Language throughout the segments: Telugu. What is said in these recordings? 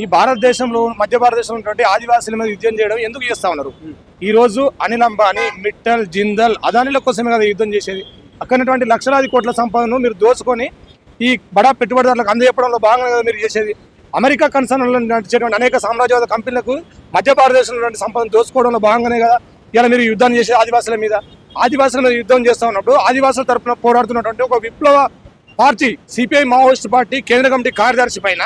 ఈ భారతదేశంలో మధ్య భారతదేశంలో ఉన్నటువంటి ఆదివాసీల మీద యుద్ధం చేయడం ఎందుకు చేస్తా ఉన్నారు? ఈ రోజు అనిల్ అంబానీ మిట్టల్ జిందల్ అదానిల కోసమే కదా యుద్ధం చేసేది. అక్కడ లక్షలాది కోట్ల సంపదను మీరు దోచుకొని ఈ బడా పెట్టుబడిదారులకు అందజెప్పడంలో భాగంగా కదా మీరు చేసేది. అమెరికా కన్సర్న్లో నడిచేటువంటి అనేక సామ్రాజ్యవాద కంపెనీలకు మధ్య భారతదేశంలో సంపదను దోచుకోవడంలో భాగంగానే కదా ఇలా మీరు యుద్ధం చేసే ఆదివాసుల మీద. ఆదివాసుల మీద యుద్ధం చేస్తా ఉన్నప్పుడు ఆదివాసుల తరపున పోరాడుతున్నటువంటి ఒక విప్లవ పార్టీ సిపిఐ మావోయిస్ట్ పార్టీ కేంద్ర కమిటీ కార్యదర్శి పైన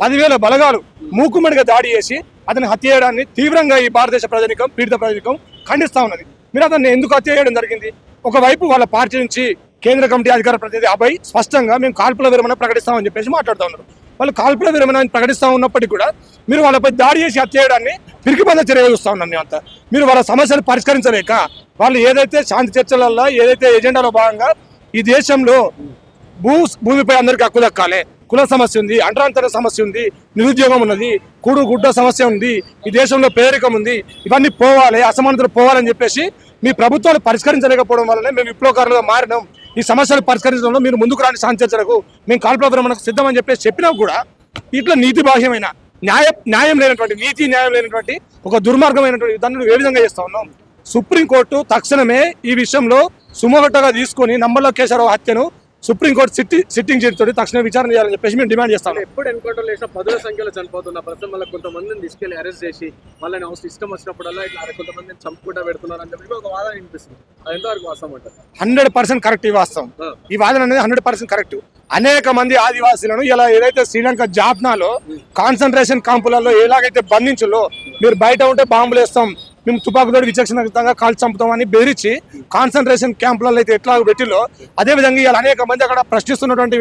పదివేల బలగాలు మూకుమ్మడిగా దాడి చేసి అతని హత్య చేయడాన్ని తీవ్రంగా ఈ భారతదేశ ప్రజానికం పీడిత ప్రజానికం ఖండిస్తా ఉన్నది. మీరు అతన్ని ఎందుకు హత్య చేయడం జరిగింది? ఒకవైపు వాళ్ళ పార్టీ నుంచి కేంద్ర కమిటీ అధికార ప్రతినిధి అభయ్ స్పష్టంగా మేము కాల్పుల విరమణ ప్రకటిస్తామని చెప్పేసి మాట్లాడుతూ ఉన్నారు. వాళ్ళు కాల్పుల విరమణ అని ఉన్నప్పటికీ కూడా మీరు వాళ్ళపై దాడి చేసి హత్య చేయడాన్ని పిరికిబంద చర్య చూస్తూ ఉన్నాను మేమంతా మీరు వాళ్ళ సమస్యను పరిష్కరించలేక వాళ్ళు ఏదైతే శాంతి చర్చలల్లో ఏదైతే ఎజెండాలో భాగంగా ఈ దేశంలో భూ భూమిపై అందరికీ హక్కు దక్కాలి కుల సమస్య ఉంది అంటరాంతర సమస్య ఉంది నిరుద్యోగం ఉన్నది కూడు గుడ్డ సమస్య ఉంది ఈ దేశంలో పేదరికం ఉంది ఇవన్నీ పోవాలి అసమానతలు పోవాలని చెప్పేసి మీ ప్రభుత్వాలు పరిష్కరించలేకపోవడం వల్లనే మేము విప్లవకారులుగా మారినాం. ఈ సమస్యలు పరిష్కరించడంలో మీరు ముందుకు రాని శాంతించరకు మేము కాల్పుల మనకు సిద్ధమని చెప్పేసి చెప్పినా కూడా ఇట్లా నీతి బాహ్యమైన న్యాయ న్యాయం లేనటువంటి నీతి న్యాయం లేనటువంటి ఒక దుర్మార్గమైనటువంటి దాన్ని ఏ విధంగా చేస్తా ఉన్నాం సుప్రీంకోర్టు తక్షణమే ఈ విషయంలో సుమగట్టగా తీసుకొని నంబర్లో కేశవరావు హత్యను సుప్రీంకోర్టు సిట్టి సిట్టింగ్ చేతితో తక్షణ విచారణ చేయాలని చెప్పేసి మేము డిమాండ్ చేస్తాం. ఎప్పుడు ఎన్కౌంటర్ చేసినా పదుల సంఖ్యలో చనిపోతున్న ప్రస్తుతం మళ్ళీ కొంతమందిని తీసుకెళ్ళి అరెస్ట్ చేసి వాళ్ళని అవసరం ఇష్టం వచ్చినప్పుడల్లా ఇట్లా కొంతమందిని చంపుకుంటా పెడుతున్నారు అని చెప్పి ఒక వాదన వినిపిస్తుంది. అది ఎంతవరకు వాస్తవం అంటారు? హండ్రెడ్ పర్సెంట్ కరెక్ట్ ఈ వాస్తవం. ఈ వాదన అనేది హండ్రెడ్ పర్సెంట్ కరెక్ట్. అనేక మంది ఆదివాసీలను ఇలా ఏదైతే శ్రీలంక జాఫ్నాలో కాన్సన్ట్రేషన్ క్యాంపులలో ఎలాగైతే బంధించులో మీరు బయట ఉంటే బాంబులు వేస్తాం మేము తుపాకుతోటి విచక్షణంగా కాల్చి చంపుతామని బెదిరించి కాన్సన్ట్రేషన్ క్యాంపులలో అయితే ఎట్లా పెట్టిలో అదే విధంగా ఇలా అనేక మంది అక్కడ ప్రశ్నిస్తున్నటువంటి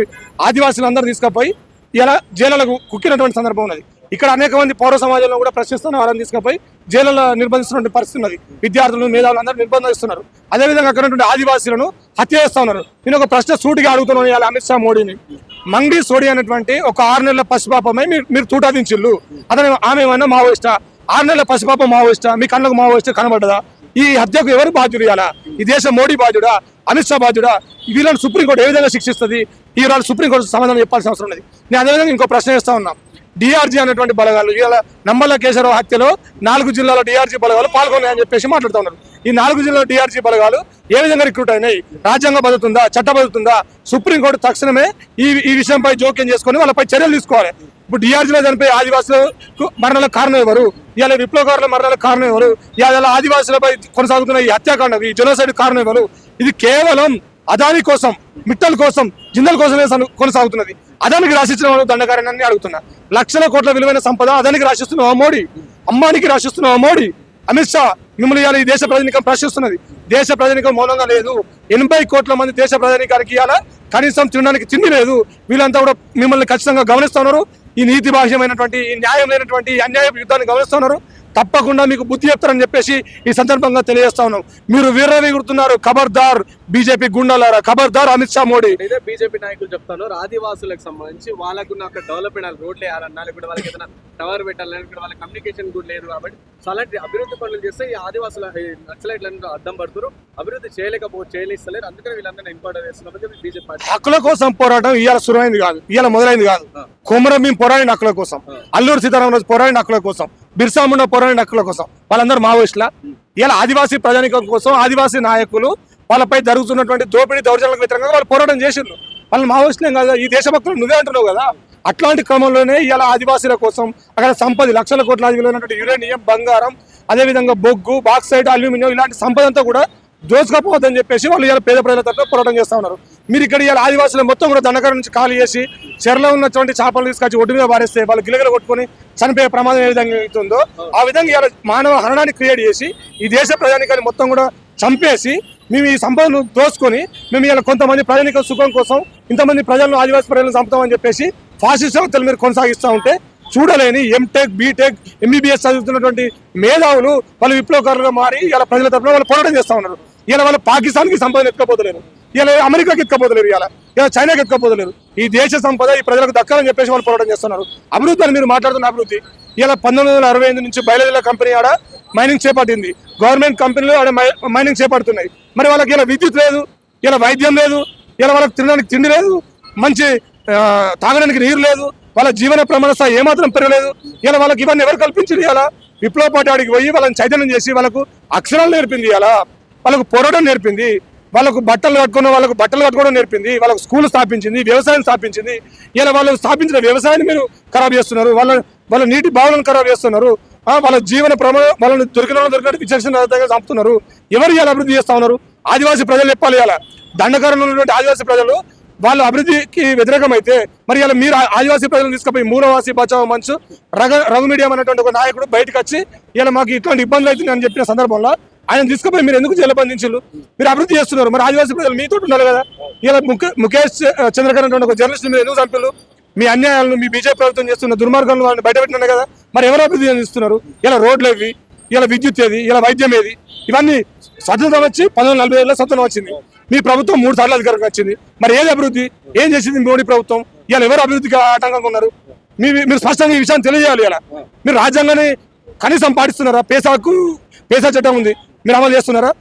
ఆదివాసులందరూ తీసుకుపోయి ఇలా జైలులకు కుక్కినటువంటి సందర్భం ఉన్నది. ఇక్కడ అనేక మంది పౌర సమాజంలో కూడా ప్రశ్నిస్తున్న వారిని తీసుకుపోయి జైలులో నిర్బంధిస్తున్న పరిస్థితి ఉన్నది. విద్యార్థులు మేధావులు అందరూ నిర్బంధిస్తున్నారు అదేవిధంగా అక్కడ ఆదివాసీలను హత్య చేస్తూ ఉన్నారు. నేను ఒక ప్రశ్న సూటిగా అడుగుతున్నాను ఇవాళ అమిత్ షా మోడీని. మంగడి సోడి అనేటువంటి ఒక ఆరు నెలల పసిపాపమై మీరు మీరు తూటాదించిల్లు. అతను ఆమె ఏమన్నా మావోయిస్టా? ఆరు నెలల పసిపాప మావోయిస్టా? మీ కళ్ళకు మావోయిస్ట్ కనబడ్డదా? ఈ హత్యకు ఎవరు బాధ్యుడు ఇవాళ ఈ దేశం మోడీ బాధ్యుడా? అమిత్ షా బాధ్యుడా? వీళ్ళని సుప్రీంకోర్టు ఏ విధంగా శిక్షిస్తుంది? ఈ రోజు సుప్రీంకోర్టు సమాధానం చెప్పాల్సిన అవసరం ఉన్నది. నేను అదేవిధంగా ఇంకో ప్రశ్న వేస్తా ఉన్నా. డిఆర్జీ అనేటువంటి బలగాలు ఇవాళ నంబల కేశవరావు హత్యలో నాలుగు జిల్లాల డిఆర్జీ బలగాలు పాల్గొన్నాయని చెప్పేసి మాట్లాడుతూ ఉన్నారు. ఈ నాలుగు జిల్లాల డిఆర్జీ బలగాలు ఏ విధంగా రిక్రూట్ అయినాయి? రాజ్యాంగ బదుతుందా చట్టబదుతుందా సుప్రీంకోర్టు తక్షణమే ఈ ఈ విషయంపై జోక్యం చేసుకొని వాళ్ళపై చర్యలు తీసుకోవాలి. ఇప్పుడు డిఆర్జీలో చనిపోయి ఆదివాసులకు మరణాలకు కారణం ఎవరు? ఇవాళ విప్లవకారుల మరణాలకు కారణం ఎవరు? ఇవాళ ఆదివాసులపై కొనసాగుతున్న ఈ హత్యాకాండ ఈ జనోసైడ్ కారణం ఎవరు? ఇది కేవలం అదాని కోసం మిట్టల కోసం జిందల్ కోసమే కొనసాగుతున్నది. అదానికి రాసిస్తున్న వాళ్ళు దండకారణాన్ని అడుగుతున్నా. లక్షల కోట్ల విలువైన సంపద అదానికి రాసిస్తున్న మోడీ అమ్మానికి రాసిస్తున్న మోడీ అమిత్ షా మిమ్మల్ని ఇవాళ ఈ దేశ ప్రజానికం ప్రశ్నిస్తున్నది. దేశ ప్రజానికం మౌనంగా లేదు. ఎనభై కోట్ల మంది దేశ ప్రజానికానికి ఇవాళ కనీసం తినడానికి తిండి లేదు. వీళ్ళంతా కూడా మిమ్మల్ని ఖచ్చితంగా గమనిస్తున్నారు ఈ నీతి భాషమైనటువంటి ఈ న్యాయం లేనటువంటి అన్యాయ యుద్ధాన్ని గమనిస్తున్నారు. తప్పకుండా మీకు బుద్ధి చెప్తారని చెప్పేసి ఈ సందర్భంగా తెలియజేస్తా ఉన్నాం. మీరు వీర్రవీగుతున్నారు ఖబర్దార్ బీజేపీ గుండాలారా? ఖబర్దార్ అమిత్ షా మోడీ. ఇదే బీజేపీ నాయకులు చెప్తాను ఆదివాసులకు సంబంధించి వాళ్ళకున్న అక్కడ డెవలప్మెంట్ వాళ్ళకి రోడ్లు వేయాలన్నా లేకపోతే వాళ్ళకి ఏదైనా టవర్ పెట్టాలన్నా వాళ్ళ కమ్యూనికేషన్ కూడా లేదు కాబట్టి సో అలాంటి అభివృద్ధి పనులు చేస్తే ఈ ఆదివాసుల ఈ నక్సలైట్లను అడ్డం పడుతున్నారు. అభివృద్ధి చేయలేకపో చేయలేస్తలేరు. అందుకని వీళ్ళందరూ ఇంపార్టెంట్ చేస్తున్నారు బీజేపీ పార్టీ. హక్కుల కోసం పోరాటం ఇవాళ సురైంది కాదు. ఇవాళ మొదలైంది కాదు. కుమరం మేము పోరాడిన హక్కుల కోసం. అల్లూరు సీతారామరాజు పోరాడిన హక్కుల కోసం. బిర్సా ముండా పోరాడిన హక్కుల కోసం వాళ్ళందరూ మావోయిస్టుల. ఇలా ఆదివాసీ ప్రజానికం కోసం ఆదివాసీ నాయకులు వాళ్ళపై జరుగుతున్నటువంటి దోపిడీ దౌర్జన్యాలకు వ్యతిరేకంగా వాళ్ళు పోరాటం చేసిండ్రు. వాళ్ళని మావోయిస్టులేం కాదు ఈ దేశభక్తులు నువ్వే అంటున్నావు కదా. అట్లాంటి క్రమంలోనే ఇలా ఆదివాసీల కోసం అక్కడ సంపద లక్షల కోట్ల విలువైనటువంటి యురేనియం బంగారం అదేవిధంగా బొగ్గు బాక్సైడ్ అల్యూమినియం ఇలాంటి సంపద అంతా కూడా దోచుకపోవద్దని చెప్పేసి వాళ్ళు ఇలా పేద ప్రజల తరఫున పోరాటం చేస్తూ ఉన్నారు. మీరు ఇక్కడ ఇలా ఆదివాసులు మొత్తం కూడా దండకర నుంచి ఖాళీ చేసి చెరలో ఉన్నటువంటి చేపలు తీసుకొచ్చి ఒడ్డు మీద పారేస్తే వాళ్ళు గిలగలు కొట్టుకొని చనిపోయే ప్రమాదం ఏ విధంగా అవుతుందో ఆ విధంగా ఇలా మానవ హరణాన్ని క్రియేట్ చేసి ఈ దేశ ప్రజానికాన్ని మొత్తం కూడా చంపేసి మేము ఈ సంపదను దోసుకొని మేము ఇలా కొంతమంది ప్రజానిక సుఖం కోసం ఇంతమంది ప్రజలను ఆదివాసీ ప్రజలను చంపుతామని చెప్పేసి ఫాసిస్ట్ వ్యవస్థలు మీరు కొనసాగిస్తూ ఉంటే చూడలేని ఎంటెక్ బీటెక్ ఎంబీబీఎస్ చదువుతున్నటువంటి మేధావులు వాళ్ళు విప్లవకారులుగా మారి ఇలా ప్రజల తరఫున వాళ్ళు పోరాటం చేస్తూ ఉన్నారు. ఇలా వాళ్ళు పాకిస్తాన్కి సంపదను ఎక్కకపోతలేరు ఇలా అమెరికాకి ఎత్తుకపోతలేరు ఇలా ఇలా చైనాకి ఎత్తుకపోతలేరు. ఈ దేశ సంపద ఈ ప్రజలకు దక్కాలని చెప్పేసి వాళ్ళు పోరాటం చేస్తున్నారు. అభివృద్ధి అని మీరు మాట్లాడుతున్న అభివృద్ధి ఇలా పంతొమ్మిది వందల అరవై ఐదు నుంచి బయలుదేరిన కంపెనీ ఆడ మైనింగ్ చేపట్టింది. గవర్నమెంట్ కంపెనీలు ఆడ మై- మైనింగ్ చేపడుతున్నాయి. మరి వాళ్ళకి ఇలా విద్యుత్ లేదు ఇలా వైద్యం లేదు ఇలా వాళ్ళకి తినడానికి తిండి లేదు మంచి తాగడానికి నీరు లేదు వాళ్ళ జీవన ప్రమాణ స్థాయి ఏమాత్రం పెరగలేదు. ఇలా వాళ్ళకి ఇవన్నీ ఎవరు కల్పించింది ఇలా విప్లవ పార్టీ ఆడికి పోయి వాళ్ళని చైతన్యం చేసి వాళ్ళకు అక్షరాలు నేర్పింది ఇలా వాళ్ళకు పోరాటం నేర్పింది. వాళ్ళకు బట్టలు కట్టుకున్న వాళ్ళకు బట్టలు కట్టుకోవడం నేర్పింది వాళ్ళకు స్కూల్ స్థాపించింది వ్యవసాయం స్థాపించింది. ఇలా వాళ్ళు స్థాపించిన వ్యవసాయాన్ని మీరు ఖరాబ్ చేస్తున్నారు వాళ్ళ వాళ్ళ నీటి బావులను ఖరాబ్ చేస్తున్నారు వాళ్ళ జీవన ప్రమాణ వాళ్ళని దొరికిన వాళ్ళు దొరికినట్టు విచక్షణ చంపుతున్నారు. ఎవరు ఇలా అభివృద్ధి చేస్తా ఉన్నారు? ఆదివాసీ ప్రజలు చెప్పాలి ఇలా దండకారంలో ఉన్నటువంటి ఆదివాసీ ప్రజలు వాళ్ళ అభివృద్ధికి వ్యతిరేకమైతే మరి ఇలా మీరు ఆ- ఆదివాసీ ప్రజలను తీసుకుపోయి మూడవాసి బచావ మంచు రఘ రఘు మీడియం అనేటువంటి ఒక నాయకుడు బయటకు వచ్చి ఇలా మాకు ఇట్లాంటి ఇబ్బందులు అవుతుంది అని చెప్పిన సందర్భంలో ఆయన తీసుకుపోయి మీరు ఎందుకు జలబంధించారు మీరు అభివృద్ధి చేస్తున్నారు. మరి ఆదివాసీ ప్రజలు మీతో ఉండాలి కదా? ఇలా ముఖే ముఖేష్ చంద్రకర్ అనేటువంటి ఒక జర్నలిస్ట్ మీరు ఎందుకు చంపారు మీ అన్యాయాలను మీ బీజేపీ ప్రభుత్వం చేస్తున్న దుర్మార్గాలను వాళ్ళని బయటపెట్టినారు కదా? మరి ఎవరు అభివృద్ధి చెందిస్తున్నారు? ఇలా రోడ్లు ఏవి? ఇలా విద్యుత్ ఏది? ఇలా వైద్యం ఏది? ఇవన్నీ స్వతంత్రం వచ్చి పంతొమ్మిది నలభై ఏళ్ళ స్వతంత్రం వచ్చింది. మీ ప్రభుత్వం మూడు సార్లు అధికారంగా వచ్చింది. మరి ఏది అభివృద్ధి? ఏం చేసింది మోడీ ప్రభుత్వం? ఇలా ఎవరు అభివృద్ధికి ఆటంకంగా ఉన్నారు? మీ మీరు స్పష్టంగా ఈ విషయాన్ని తెలియజేయాలి ఇలా. మీరు రాజ్యాంగాన్ని కనీసం పాటిస్తున్నారా? పేసాకు పేసా చట్టం ఉంది. మీరు అమలు చేస్తున్నారా?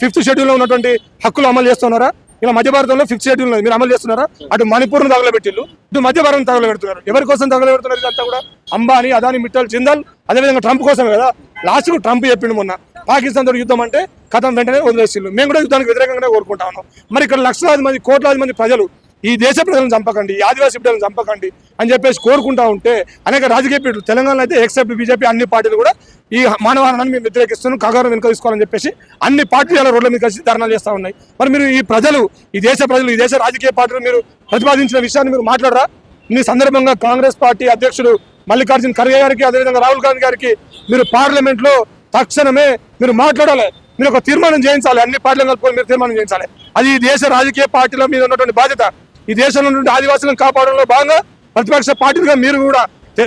ఫిఫ్త్ షెడ్యూల్లో ఉన్నటువంటి హక్కులు అమలు చేస్తున్నారా? ఇలా మధ్య భారతంలో ఫిఫ్త్ షెడ్యూల్ మీరు అమలు చేస్తున్నారా? అటు మణిపూర్ను తగలబెట్టిల్లు ఇటు మధ్య భారతం తగలబెడుతున్నారు. ఎవరి కోసం తగలబెడుతున్నారు ఇదంతా కూడా? అంబానీ అదాని మిట్టల్ జిందాల్ అదేవిధంగా ట్రంప్ కోసం కదా? లాస్ట్కు ట్రంప్ చెప్పిండు మొన్న. పాకిస్తాన్ తోటి యుద్ధం అంటే కథం వెంటనే వదిలేసిల్లు మేము కూడా యుద్ధానికి వ్యతిరేకంగానే కోరుకుంటా ఉన్నాం. మరి ఇక్కడ లక్షలాది మంది కోట్లాది మంది ప్రజలు ఈ దేశ ప్రజలను చంపకండి ఈ ఆదివాసీ ప్రజలను చంపకండి అని చెప్పేసి కోరుకుంటా ఉంటే అనేక రాజకీయ పీఠలు తెలంగాణలో అయితే ఎక్సెప్ట్ బీజేపీ అన్ని పార్టీలు కూడా ఈ మానవాన్ని మేము వ్యతిరేకిస్తున్నాం కగారం వెనుక తీసుకోవాలని చెప్పేసి అన్ని పార్టీలు ఇలా రోడ్ల మీద కలిసి ధర్నాలు చేస్తా ఉన్నాయి. మరి మీరు ఈ ప్రజలు ఈ దేశ ప్రజలు ఈ దేశ రాజకీయ పార్టీలు మీరు ప్రతిపాదించిన విషయాన్ని మీరు మాట్లాడరా? ఈ సందర్భంగా కాంగ్రెస్ పార్టీ అధ్యక్షుడు మల్లికార్జున ఖర్గే గారికి అదేవిధంగా రాహుల్ గాంధీ గారికి మీరు పార్లమెంట్లో తక్షణమే మీరు మాట్లాడాలి. మీరు ఒక తీర్మానం చేయించాలి అన్ని పార్టీలను కలుపుకొని మీరు తీర్మానం చేయించాలి. అది ఈ దేశ రాజకీయ పార్టీల మీద ఉన్నటువంటి బాధ్యత. ఈ దేశంలో నుండి ఆదివాసులను కాపాడంలో భాగంగా ప్రతిపక్ష పార్టీలుగా మీరు కూడా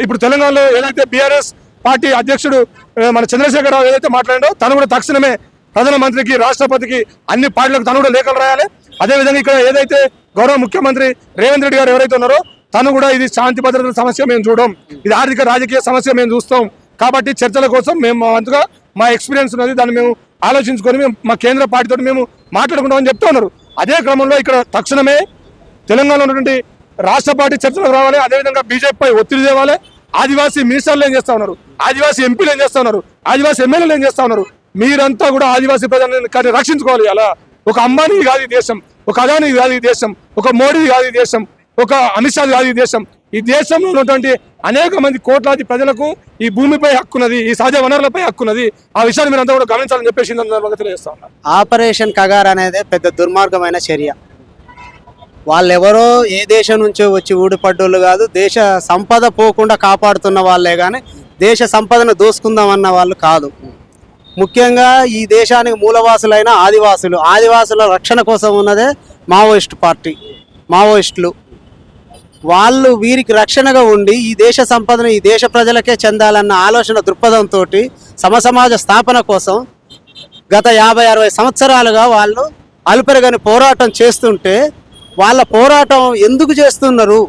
ఇప్పుడు తెలంగాణలో ఏదైతే బీఆర్ఎస్ పార్టీ అధ్యక్షుడు మన చంద్రశేఖరరావు ఏదైతే మాట్లాడాడో తను కూడా తక్షణమే ప్రధానమంత్రికి రాష్ట్రపతికి అన్ని పార్టీలకు తను కూడా లేఖలు రాయాలి. అదేవిధంగా ఇక్కడ ఏదైతే గౌరవ ముఖ్యమంత్రి రేవంత్ రెడ్డి గారు ఎవరైతే ఉన్నారో తను కూడా ఇది శాంతి భద్రతల సమస్య మేము చూడడం ఇది ఆర్థిక రాజకీయ సమస్య మేము చూస్తాం. కాబట్టి చర్చల కోసం మేము మా మా ఎక్స్పీరియన్స్ ఉన్నది దాన్ని మేము ఆలోచించుకొని మేము మా కేంద్ర పార్టీతో మేము మాట్లాడుకుంటామని చెప్తా ఉన్నారు. అదే క్రమంలో ఇక్కడ తక్షణమే తెలంగాణలో ఉన్నటువంటి రాష్ట్ర పార్టీ చర్చలకు రావాలి అదేవిధంగా బీజేపీపై ఒత్తిడి తేవాలి. ఆదివాసీ మినిస్టర్లు ఏం చేస్తా ఉన్నారు? ఆదివాసీ ఎంపీలు ఏం చేస్తా ఉన్నారు? ఆదివాసీ ఎమ్మెల్యేలు ఏం చేస్తా ఉన్నారు? మీరంతా కూడా ఆదివాసీ ప్రజలను కానీ రక్షించుకోవాలి అలా. ఒక అంబానీ కాదు ఈ దేశం ఒక అదానీ కాదు ఈ దేశం ఒక మోడీ కాదు ఈ దేశం ఒక అమిత్ షా కాదు ఈ దేశం. ఈ దేశంలో ఉన్నటువంటి అనేక మంది కోట్లాది ప్రజలకు ఈ భూమిపై హక్కున్నది ఈ సహజ వనరులపై హక్కున్నది ఆ విషయాన్ని మీరు అంతా కూడా గమనించాలని చెప్పేసి తెలియజేస్తా ఉన్నారు ఆపరేషన్ కగార్ అనేది పెద్ద దుర్మార్గమైన చర్య. వాళ్ళెవరో ఏ దేశం నుంచో వచ్చి ఊడిపడ్డోళ్ళు కాదు దేశ సంపద పోకుండా కాపాడుతున్న వాళ్ళే కానీ దేశ సంపదను దోసుకుందామన్న వాళ్ళు కాదు. ముఖ్యంగా ఈ దేశానికి మూలవాసులైన ఆదివాసులు. ఆదివాసుల రక్షణ కోసం ఉన్నదే మావోయిస్ట్ పార్టీ మావోయిస్టులు. వాళ్ళు వీరికి రక్షణగా ఉండి ఈ దేశ సంపదను ఈ దేశ ప్రజలకే చెందాలన్న ఆలోచన దృక్పథంతో సమసమాజ స్థాపన కోసం గత యాభై అరవై సంవత్సరాలుగా వాళ్ళు అలుపెరగని పోరాటం చేస్తుంటే వాళ్ళ పోరాటం ఎందుకు చేస్తున్నారు?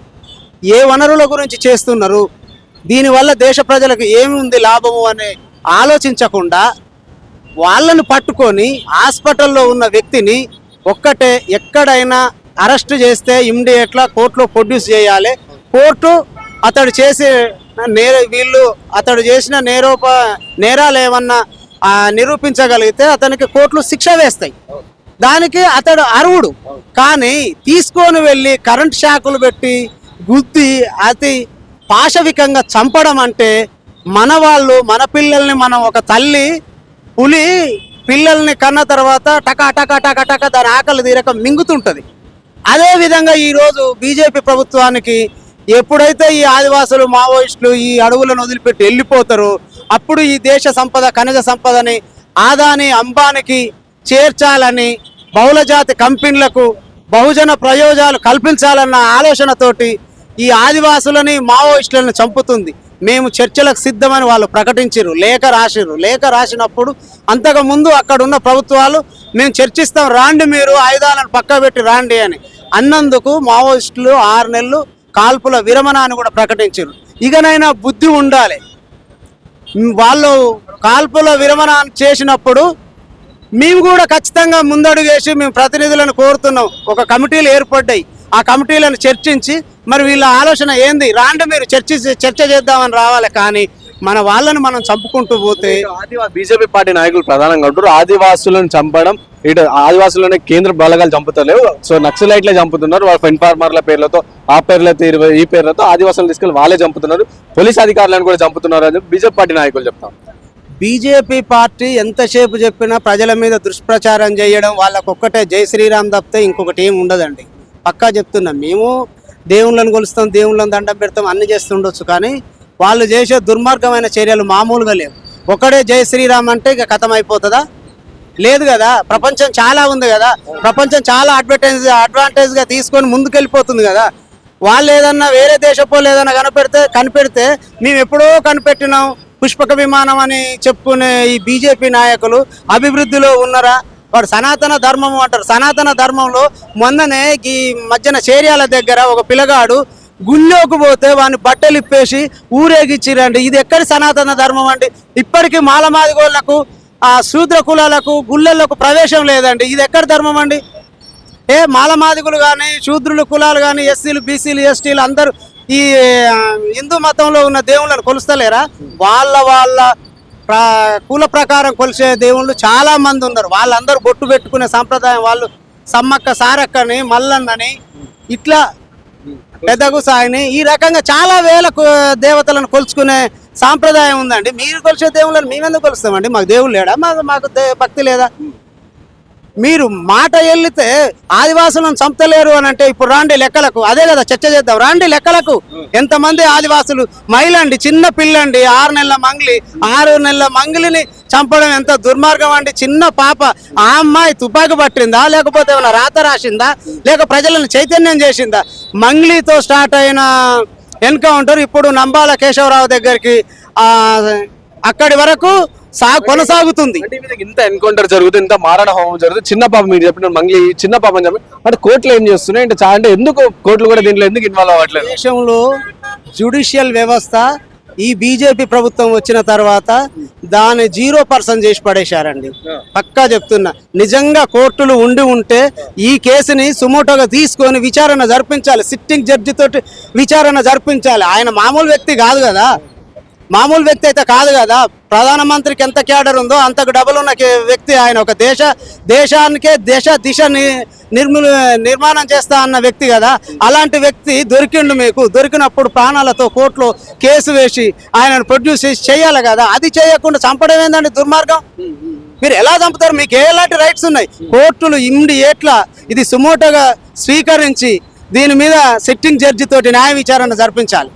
ఏ వనరుల గురించి చేస్తున్నారు? దీనివల్ల దేశ ప్రజలకు ఏమి ఉంది లాభము అని ఆలోచించకుండా వాళ్ళను పట్టుకొని హాస్పిటల్లో ఉన్న వ్యక్తిని ఒక్కటే ఎక్కడైనా అరెస్ట్ చేస్తే ఇమ్మీడియట్లా కోర్టులో ప్రొడ్యూస్ చేయాలి? కోర్టు అతడు చేసే నేర వీళ్ళు అతడు చేసిన నేరోప నేరాలు ఏమన్నా నిరూపించగలిగితే అతనికి కోర్టులు శిక్ష వేస్తాయి. దానికి అతడు అర్హుడు. కానీ తీసుకొని వెళ్ళి కరెంట్ షాకులు పెట్టి గుద్ది అతి పాశవికంగా చంపడం అంటే మన వాళ్ళు మన పిల్లల్ని మనం ఒక తల్లి పులి పిల్లల్ని కన్న తర్వాత టకా టకా టకా టకా దాని ఆకలి తీరక మింగుతుంటుంది. అదే విధంగా ఈరోజు బీజేపీ ప్రభుత్వానికి ఎప్పుడైతే ఈ ఆదివాసులు మావోయిస్టులు ఈ అడవులను వదిలిపెట్టి వెళ్ళిపోతారో అప్పుడు ఈ దేశ సంపద ఖనిజ సంపదని ఆదాని అంబానికి చేర్చాలని బహుళజాతి కంపెనీలకు బహుజన ప్రయోజనాలు కల్పించాలన్న ఆలోచనతోటి ఈ ఆదివాసులని మావోయిస్టులను చంపుతుంది. మేము చర్చలకు సిద్ధమని వాళ్ళు ప్రకటించారు లేఖ రాసిరు లేఖ రాసినప్పుడు అంతకుముందు అక్కడ ఉన్న ప్రభుత్వాలు మేము చర్చిస్తాం రాండి మీరు ఆయుధాలను పక్క పెట్టి రాండి అని. అన్నందుకు మావోయిస్టులు ఆరు నెలలు కాల్పుల విరమణ కూడా ప్రకటించారు ఇకనైనా బుద్ధి ఉండాలి. వాళ్ళు కాల్పుల విరమణ చేసినప్పుడు మేము కూడా ఖచ్చితంగా ముందడుగు వేసి మేము ప్రతినిధులను కోరుతున్నాం. ఒక కమిటీలు ఏర్పడ్డాయి. ఆ కమిటీలను చర్చించి మరి వీళ్ళ ఆలోచన ఏంది? రాండి మీరు చర్చ చర్చ చేద్దామని రావాలి కానీ మన వాళ్ళని మనం చంపుకుంటూ పోతే బీజేపీ పార్టీ నాయకులు ప్రధానంగా అంటారు ఆదివాసులను చంపడం ఇటు ఆదివాసులనే కేంద్ర బలగాలు చంపుతలేవు. సో నక్సలైట్లే చంపుతున్నారు. వాళ్ళ ఇన్ఫార్మర్ల పేర్లతో ఆ పేర్లతో తీరు ఈ పేర్లతో ఆదివాసులను తీసుకెళ్ళి వాళ్ళే చంపుతున్నారు. పోలీస్ అధికారులను కూడా చంపుతున్నారు అని బీజేపీ పార్టీ నాయకులు చెప్తాం బీజేపీ పార్టీ ఎంతసేపు చెప్పినా ప్రజల మీద దుష్ప్రచారం చేయడం వాళ్ళకొక్కటే జై శ్రీరామ్ తప్పితే ఇంకొకటి ఏం ఉండదండి. పక్కా చెప్తున్నాం మేము దేవుళ్ళని కొలుస్తాం దేవుళ్ళని దండం పెడతాం అన్ని చేస్తుండొచ్చు కానీ వాళ్ళు చేసే దుర్మార్గమైన చర్యలు మామూలుగా లేవు. ఒకడే జై శ్రీరామ్ అంటే ఇక కథం అయిపోతుందా? లేదు కదా ప్రపంచం చాలా ఉంది కదా ప్రపంచం చాలా అడ్వర్టైజ్ అడ్వాంటేజ్గా తీసుకొని ముందుకెళ్ళిపోతుంది కదా. వాళ్ళు ఏదన్నా వేరే దేశపో లేదన్నా కనిపెడితే కనిపెడితే మేము ఎప్పుడో కనిపెట్టినాం. పుష్పక విమానం అని చెప్పుకునే ఈ బీజేపీ నాయకులు అభివృద్ధిలో ఉన్నారా? వాడు సనాతన ధర్మం అంటారు. సనాతన ధర్మంలో మొన్ననే ఈ మధ్యన చేర్యాల దగ్గర ఒక పిల్లగాడు గుళ్ళోకి పోతే వాడిని బట్టలు ఇప్పేసి ఊరేగిచ్చిరండి ఇది ఎక్కడి సనాతన ధర్మం అండి? ఇప్పటికీ మాలమాదిగోళ్ళకు ఆ శూద్ర కులాలకు గుళ్ళలకు ప్రవేశం లేదండి. ఇది ఎక్కడ ధర్మం అండి? ఏ మాలమాదిగులు కానీ శూద్రులు కులాలు కానీ ఎస్సీలు బీసీలు ఎస్టీలు అందరూ ఈ హిందూ మతంలో ఉన్న దేవుళ్ళని కొలుస్తలేరా? వాళ్ళ వాళ్ళ కుల ప్రకారం కొలిసే దేవుళ్ళు చాలా మంది ఉన్నారు. వాళ్ళందరూ బొట్టు పెట్టుకునే సంప్రదాయం వాళ్ళు సమ్మక్క సారక్కని మల్లన్నని ఇట్లా పెద్దగు సాయిని ఈ రకంగా చాలా వేల దేవతలను కొలుచుకునే సాంప్రదాయం ఉందండి. మీరు కొలిచే దేవుళ్ళని మేమెందుకు కొలుస్తామండి? మాకు దేవుడు లేడా? మాకు మాకు దే- భక్తి లేదా? మీరు మాట వెళ్ళితే ఆదివాసులను చంపలేరు అని అంటే ఇప్పుడు రాండి లెక్కలకు అదే కదా చర్చ చేద్దాం. రాండి లెక్కలకు. ఎంతమంది ఆదివాసులు? మైలండి చిన్న పిల్లండి ఆరు నెలల మంగిలి ఆరు నెలల మంగిలిని చంపడం ఎంత దుర్మార్గం అండి? చిన్న పాప ఆ అమ్మాయి తుపాకి పట్టిందా? లేకపోతే ఏమైనా రాత రాసిందా? లేక ప్రజలను చైతన్యం చేసిందా? మంగ్లీతో స్టార్ట్ అయిన ఎన్కౌంటర్ ఇప్పుడు నంబాల కేశవరావు దగ్గరికి అక్కడి వరకు సా కొనసాగుతుంది. అంటే ఇంత ఎన్కౌంటర్ జరుగుతుంది ఇంత మారణ హోమం జరుగుతుంది చిన్న పాప మీరు చెప్పిన మంగ్లీ చిన్న పాప అని చెప్పి అంటే కోర్టులు ఏం చేస్తున్నాయి? అంటే చాలా అంటే ఎందుకు కోర్టులు కూడా దీంట్లో ఎందుకు ఇన్వాల్వ్ అవ్వట్లేదు? దేశంలో జ్యుడిషియల్ వ్యవస్థ ఈ బీజేపీ ప్రభుత్వం వచ్చిన తర్వాత దాన్ని జీరో పర్సెంట్ చేసి పడేశారండి. పక్కా చెప్తున్నా. నిజంగా కోర్టులు ఉండి ఉంటే ఈ కేసుని సుమోటోగా తీసుకొని విచారణ జరిపించాలి. సిట్టింగ్ జడ్జి తోటి విచారణ జరిపించాలి. ఆయన మామూలు వ్యక్తి కాదు కదా. మామూలు వ్యక్తి అయితే కాదు కదా. ప్రధానమంత్రికి ఎంత క్యాడర్ ఉందో అంతకు డబుల్ ఉన్న వ్యక్తి ఆయన. ఒక దేశ దేశానికే దేశ దిశ నిర్మాణం చేస్తా అన్న వ్యక్తి కదా. అలాంటి వ్యక్తి దొరికిండు మీకు. దొరికినప్పుడు ప్రాణాలతో కోర్టులో కేసు వేసి ఆయనను ప్రొడ్యూస్ చేసి చేయాలి కదా. అది చేయకుండా చంపడం ఏందండి దుర్మార్గం? మీరు ఎలా చంపుతారు? మీకు ఎలాంటి రైట్స్ ఉన్నాయి? కోర్టులు ఇమ్డి ఎట్లా ఇది సుమోటోగా స్వీకరించి దీని మీద సిట్టింగ్ జడ్జి తోటి న్యాయ విచారణ జరిపించాలి.